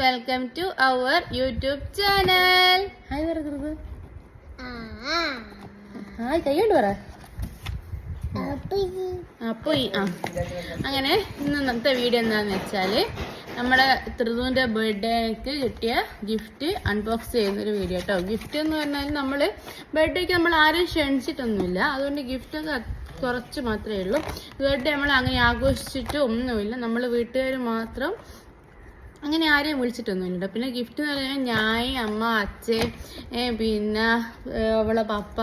Welcome to our YouTube channel hi പറയുന്നത് hi കൈകൊണ്ട് പറ അപ്പൊ ഈ ആ അങ്ങനെ ഇന്ന് ഇന്നത്തെ വീഡിയോ എന്താന്ന് വെച്ചാൽ നമ്മുടെ ത്രിതുവിന്റെ ബർത്ത്ഡേക്ക് കിട്ടിയ ഗിഫ്റ്റ് അൺബോക്സ് ചെയ്യുന്നൊരു വീഡിയോ കേട്ടോ ഗിഫ്റ്റ് എന്ന് പറഞ്ഞാൽ നമ്മൾ ബർത്ത്ഡേക്ക് നമ്മൾ ആരും ക്ഷണിച്ചിട്ടൊന്നുമില്ല. അതുകൊണ്ട് ഗിഫ്റ്റ് ഒക്കെ കുറച്ച് മാത്രമേ ഉള്ളൂ. ബർത്ത്ഡേ നമ്മൾ അങ്ങനെ ആഘോഷിച്ചിട്ടും ഒന്നുമില്ല. നമ്മൾ വീട്ടുകാർ മാത്രം അങ്ങനെ ആരെയും വിളിച്ചിട്ടൊന്നുമില്ല പിന്നെ ഗിഫ്റ്റ് എന്ന് പറഞ്ഞാൽ ഞാൻ അമ്മ അച്ഛൻ പിന്നെ അവളെ പപ്പ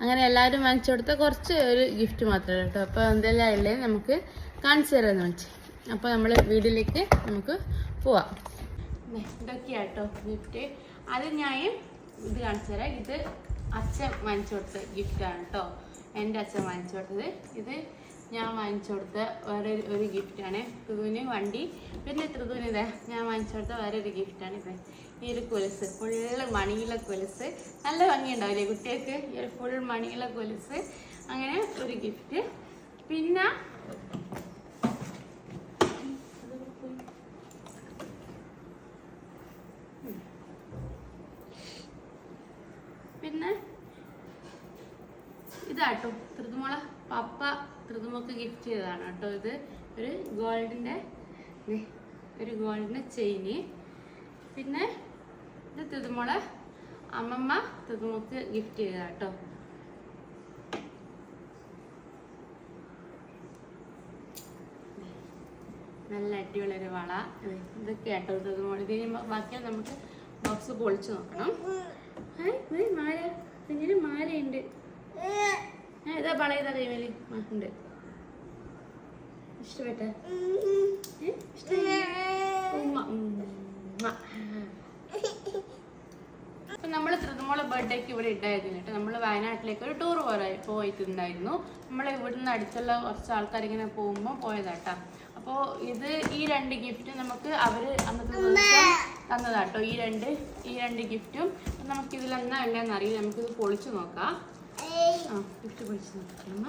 അങ്ങനെ എല്ലാവരും വാങ്ങിച്ചു കൊടുത്ത കുറച്ച് ഒരു ഗിഫ്റ്റ് മാത്രമേ കേട്ടോ അപ്പോൾ എന്തെല്ലാം ഉള്ളത് നമുക്ക് കാണിച്ചു തരാമെന്ന് വെച്ച്. അപ്പോൾ നമ്മൾ വീട്ടിലേക്ക് നമുക്ക് പോവാം. ഇതൊക്കെയാട്ടോ ഗിഫ്റ്റ് അത് ഞാൻ ഇത് കാണിച്ചു തരാം. ഇത് അച്ഛൻ വാങ്ങിച്ചു കൊടുത്ത ഗിഫ്റ്റാണ് കേട്ടോ എന്റെ അച്ഛൻ വാങ്ങിച്ചു കൊടുത്തത്. ഇത് ഞാൻ വാങ്ങിച്ചു കൊടുത്ത വേറെ ഒരു- ഗിഫ്റ്റാണ് ഋതുവിന് വണ്ടി. പിന്നെ ഋതുവിന് ഇതാ. ഞാൻ വാങ്ങിച്ചു കൊടുത്ത വേറെ ഒരു ഗിഫ്റ്റാണ് ഇത്. ഈ ഒരു കൊലുസ്. ഫുള്ള് മണിയുള്ള കൊലുസ്. നല്ല ഭംഗിയുണ്ടാവില്ലേ കുട്ടികൾക്ക്? ഈ ഒരു ഫുൾ മണിയുള്ള കൊലുസ്. അങ്ങനെ ഒരു ഗിഫ്റ്റ് പിന്നെ പിന്നെ ഇതാട്ടോ. ത്രിതുമോള പപ്പ. ത്രിതുമോക്ക് ഗിഫ്റ്റ് ചെയ്തതാണ് കേട്ടോ ഇത്. ഒരു ഗോൾഡിന്റെ ഒരു ഗോൾഡിന്റെ ചെയിന് പിന്നെ ഇത് ത്രിതുമോളെ അമ്മമ്മ ത്രിതുമോക്ക് ഗിഫ്റ്റ് ചെയ്തതാ കേട്ടോ. നല്ല അടിപൊളി ഒരു വള. ഇത് ഇതൊക്കെ കേട്ടോ ത്രിതുമോൾ ഇത് ബാക്കിയാൽ നമുക്ക് ബോക്സ് പൊളിച്ചു നോക്കണം. ഇത് മാല. പിന്നീട് മാലയുണ്ട്. ഇതാ വള ഇതാ കൈമേൽ ആ, ഉണ്ട്. ഇഷ്ടപ്പെട്ട? അപ്പൊ നമ്മൾ ത്രിതുമോളെ ബർത്ത്ഡേക്ക് ഇവിടെ ഉണ്ടായിരുന്നു കേട്ടോ. നമ്മൾ വയനാട്ടിലേക്ക് ഒരു ടൂർ പോലെ പോയിട്ടുണ്ടായിരുന്നു. നമ്മൾ ഇവിടുന്ന് അടുത്തുള്ള കുറച്ച് ആൾക്കാർ ഇങ്ങനെ പോകുമ്പോൾ പോയതാട്ടാ അപ്പോൾ ഇത് ഈ രണ്ട് ഗിഫ്റ്റ് നമുക്ക് അവർ അന്നത്തെ ദിവസം തന്നതാട്ടോ ഈ രണ്ട് ഈ രണ്ട് ഗിഫ്റ്റും നമുക്ക് ഇതിലെന്നാ ഉള്ളതെന്ന് അറിയില്ല. നമുക്കിത് പൊളിച്ചു നോക്കാം. ആ ഗിഫ്റ്റ് പൊളിച്ചു നോക്കാം അമ്മ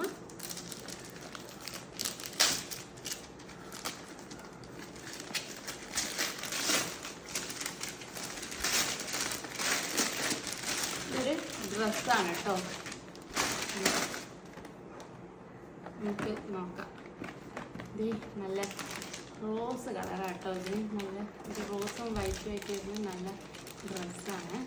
ഇതൊരു ഡ്രസ്സാണ് കേട്ടോ നമുക്ക് നോക്കാം. ഇത് നല്ല റോസ് കളറാണ് കേട്ടോ ഇതിന് നല്ല റോസും വൈറ്റും ഒക്കെ ഇതിന് നല്ല ഡ്രസ്സാണ്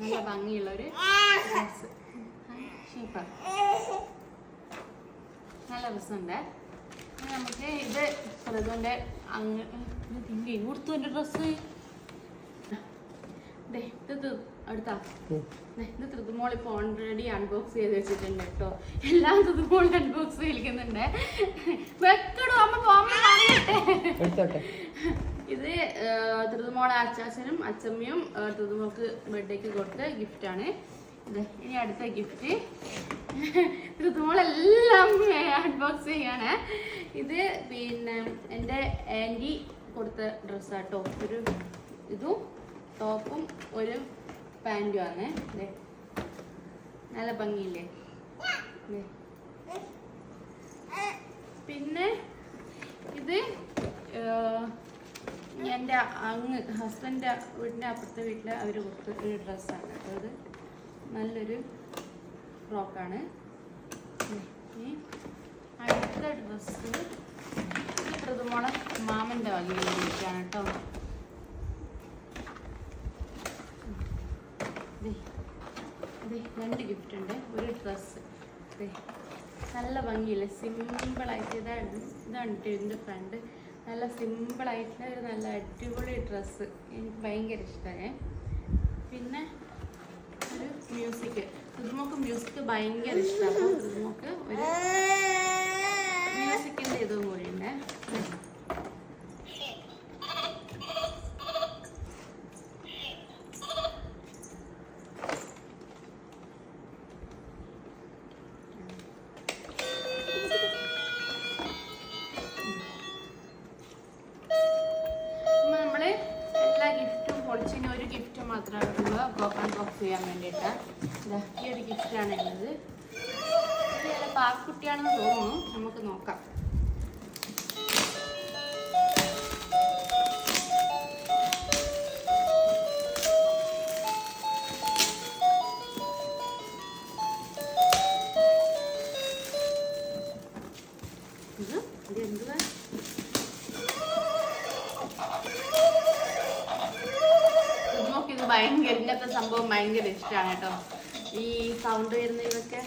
നല്ല ഭംഗിയുള്ള ഒരു സൂപ്പർ. നല്ല രസമുണ്ട്. നമുക്ക് ഇത് പ്രതുവിന്റെ അങ്ങ് തിന്റെ കൊടുത്തു എന്റെ ഡ്രസ്സ്? ഇത്. അടുത്താ? ഇപ്പോൾ ഓൾറെഡി അൺബോക്സ് ചെയ്ത് വെച്ചിട്ടുണ്ട് കേട്ടോ. എല്ലാം അൺബോക്സ് ചെയ്യിക്കുന്നുണ്ട് വെക്കടോ അമ്മ ഇത് ത്രിതുമോളെ അച്ചാച്ചനും അച്ചമ്മയും ത്രിതുമോൾക്ക് ബർത്ത്ഡേക്ക് കൊടുത്ത ഗിഫ്റ്റാണ് ഇനി അടുത്ത ഗിഫ്റ്റ് ത്രിതുമോളെല്ലാം അൺബോക്സ് ചെയ്യാണ്. ഇത് പിന്നെ എന്റെ ആന്റി കൊടുത്ത ഡ്രസ്സാട്ടോ ഒരു ഇതും ടോപ്പും ഒരു പാന്റും ആണ്. നല്ല ഭംഗിയില്ലേ. പിന്നെ ഇത് എന്റെ അങ്ങ് ഹസ്ബൻഡ് വീടിന്റെ അപ്പുറത്തെ വീട്ടിൽ അവർ കൊടുത്ത ഒരു ഡ്രസ്സാണ്. അപ്പോൾ അത് നല്ലൊരു ഫ്രോക്കാണ്. അടുത്ത ഡ്രസ്സ് ഈ പ്രഥമോളെ മാമന്റെ വകയിലേക്കാണ് കേട്ടോ ദേ, ദേ, രണ്ട് ഗിഫ്റ്റ് ഉണ്ട്. ഒരു ഡ്രസ്സ് നല്ല ഭംഗിയില്ലേ? സിമ്പിളായിട്ട് ഇതാണ്. ഇതാണ് ഇതിന്റെ ഫ്രണ്ട് നല്ല സിമ്പിളായിട്ടുള്ള ഒരു നല്ല അടിപൊളി ഡ്രസ്സ് എനിക്ക് ഭയങ്കര ഇഷ്ടമായി പിന്നെ ഒരു മ്യൂസിക് ഋതുമോക്ക് മ്യൂസിക് ഭയങ്കര ഇഷ്ടമാണ് അപ്പോൾ ഋതുമോക്ക് ഒരു മ്യൂസിക്കിന്റെ ഇതും കൂടി അൺബോക്സ് ചെയ്യാൻ വേണ്ടിയിട്ട്. ഇതാ ഈ ഒരു ഗിഫ്റ്റാണ് ഉള്ളത് ഇത് പാർക്കുട്ടിയാണെന്ന് തോന്നുന്നു. നമുക്ക് നോക്കാം. സംഭവം ഭയങ്കര ഇഷ്ടമാണ് കേട്ടോ. ഈ സൗണ്ട് വരുന്ന ഇതൊക്കെ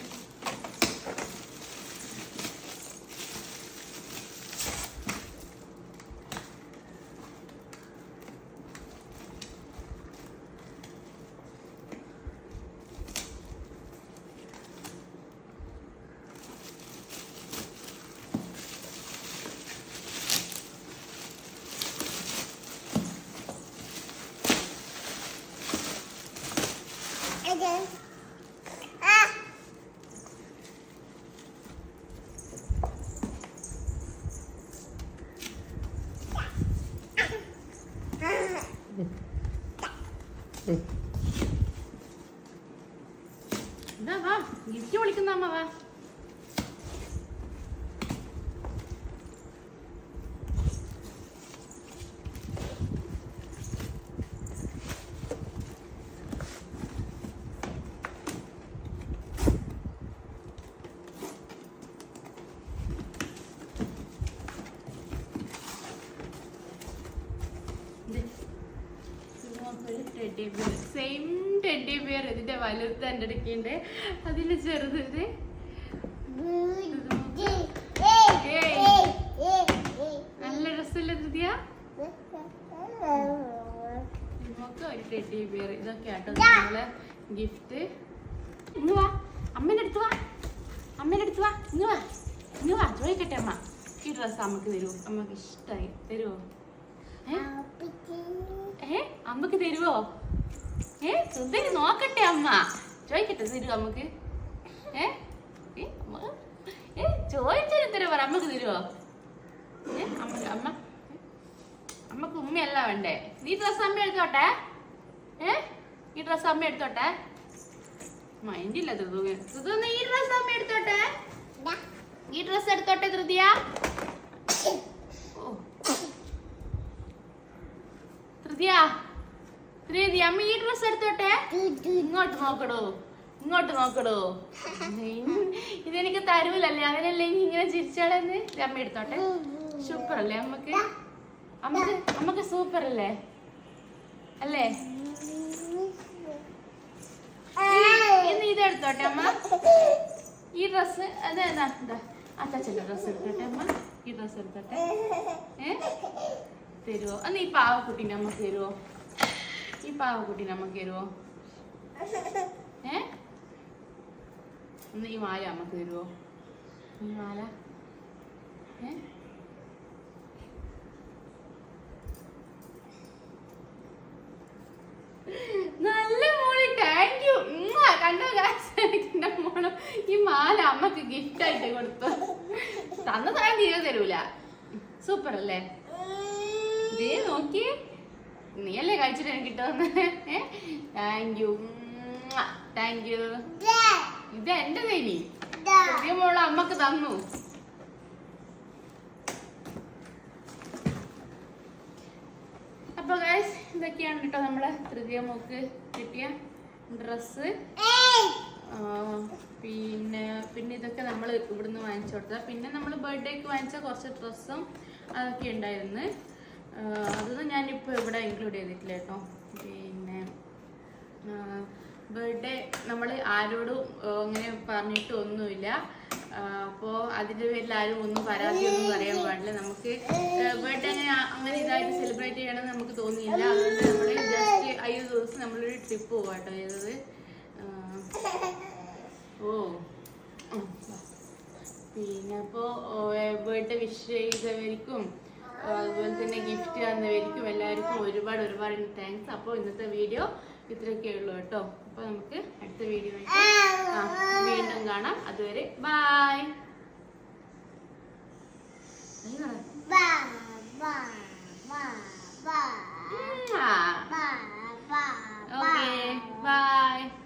എന്താ വാ ഗിഫ്റ്റ് വിളിക്കുന്ന അമ്മ വാ. Teddy bear same teddy bear ഇതിന്റെ വലുത് എന്റെ അടുക്കിണ്ട്. അതിന്റെ ചെറുത് ഇത്. നല്ല രസമല്ലേ ധൃതിയ? ടെഡി ബിയർ ഇതൊക്കെ ആട്ടോ നമ്മളെ ഗിഫ്റ്റ് ഇന്ന് വാ. അമ്മേന്റെ അടുത്ത് വാ. അമ്മേന്റെ അടുത്ത് വാ. ഇന്ന് വാ. ഇന്ന് വാ. ചോദിക്കട്ടെ അമ്മ. ഈ ഡ്രസ്സ് അമ്മയ്ക്ക് തരുമോ അമ്മയ്ക്ക് ഇഷ്ടമായി തരുമോ ഏ? അമ്മയ്ക്ക് തരുവോ? ഏ സുന്ദരി നോക്കട്ടെ അമ്മ. ചോദിക്കട്ടെ തരുവോ നമുക്ക് ഏ ചോദിച്ചാൽ തരുവോ പറ. അമ്മയ്ക്ക് തരുവോ? ഏ അമ്മ അമ്മ അമ്മയ്ക്ക് ഉമ്മയല്ല വേണ്ടേ. നീ ഡ്രസ് അമ്മ എടുത്തോട്ടെ? ഏ ഈ ഡ്രസ് അമ്മ എടുത്തോട്ടെ? മൈൻഡില്ല ധൃതു ധൃതു നീ ഈ ഡ്രസ് അമ്മ എടുത്തോട്ടെ? ഈ ഡ്രസ് എടുത്തോട്ടെ ധൃതിയ ധൃതിയ ധൃതി അമ്മ ഈ ഡ്രസ് എടുത്തോട്ടെ? ഇങ്ങോട്ട് നോക്കടോ ഇങ്ങോട്ട് നോക്കടോ. ഇതെനിക്ക് തരൂലല്ലേ അങ്ങനെയല്ലേ ഇനി ഇങ്ങനെ ചിരിച്ചാളെന്ന്? അമ്മ എടുത്തോട്ടെ. സൂപ്പർ അല്ലേ അമ്മയ്ക്ക്? അമ്മയ്ക്ക് അമ്മയ്ക്ക് സൂപ്പർ അല്ലേ? അല്ലേ ഇന്ന് ഇത് എടുത്തോട്ടെ അമ്മ? ഈ ഡ്രസ് അത് എന്താ അച്ചാച്ചന്റെ ഡ്രസ് എടുത്തോട്ടെ അമ്മ. ഈ ഡ്രസ് എടുത്തോട്ടെ. ഏ? തരുവോ? അന്ന് ഈ പാവക്കുട്ടീനെ അമ്മ തരുവോ? ഈ പാവക്കുട്ടീനെ അമ്മ തരുവോ? ഏ? ഒന്ന് ഈ മാല അമ്മയ്ക്ക് തരുവോ? ഈ മാല ഏ? നല്ല മോൾ താങ്ക് യു കണ്ടോ? എന്റെ മോൾ ഈ മാല അമ്മയ്ക്ക് ഗിഫ്റ്റ് ആയിട്ട് കൊടുത്തു. തന്നതായ തീരെ തരൂല. സൂപ്പർ അല്ലേ ദേ നീയല്ലേ കഴിച്ചിട്ട് എനിക്ക് കിട്ടുമെന്ന് താങ്ക് യു താങ്ക് യു ഇത് എന്റെ തേനി പുതിയ മോൾ അമ്മയ്ക്ക് തന്നു. അപ്പൊ ഗൈസ് ഇതൊക്കെയാണ് കേട്ടോ നമ്മളെ തൃതീയ മോക്ക് കിട്ടിയ ഡ്രസ്സ് പിന്നെ പിന്നെ ഇതൊക്കെ നമ്മൾ ഇവിടുന്ന് വാങ്ങിച്ചു കൊടുത്തത്. പിന്നെ നമ്മൾ ബർത്ത്ഡേക്ക് വാങ്ങിച്ച കുറച്ച് ഡ്രസ്സും അതൊക്കെ ഉണ്ടായിരുന്നു. അതൊന്നും ഞാനിപ്പോൾ ഇവിടെ ഇൻക്ലൂഡ് ചെയ്തിട്ടില്ല കേട്ടോ. പിന്നെ ബർത്ത്ഡേ നമ്മൾ ആരോടും അങ്ങനെ പറഞ്ഞിട്ട് ഒന്നുമില്ല. അപ്പോൾ അതിന്റെ പേരിൽ ആരും ഒന്നും പരാതി ഒന്നും പറയാൻ പാടില്ല. നമുക്ക് ബർത്ത്ഡേ അങ്ങനെ അങ്ങനെ ഇതായിട്ട് സെലിബ്രേറ്റ് ചെയ്യണമെന്ന് നമുക്ക് തോന്നിയില്ല. അതുകൊണ്ട് നമ്മൾ ജസ്റ്റ് അയ്യോ ദിവസം നമ്മളൊരു ട്രിപ്പ് പോവാട്ടോ ചെയ്തത്. ഓ പിന്നെ അപ്പോൾ ബർത്ത്ഡേ വിഷ് ചെയ്തവർക്കും അതുപോലെ തന്നെ ഗിഫ്റ്റ് തന്നവർക്കും എല്ലാവർക്കും ഒരുപാട് ഒരുപാട് താങ്ക്സ് അപ്പോൾ ഇന്നത്തെ വീഡിയോ ഇത്രയൊക്കെ ഉള്ളൂ കേട്ടോ. അപ്പോൾ നമുക്ക് അടുത്ത വീഡിയോ വീണ്ടും കാണാം. അതുവരെ ബായ് ബായ് ba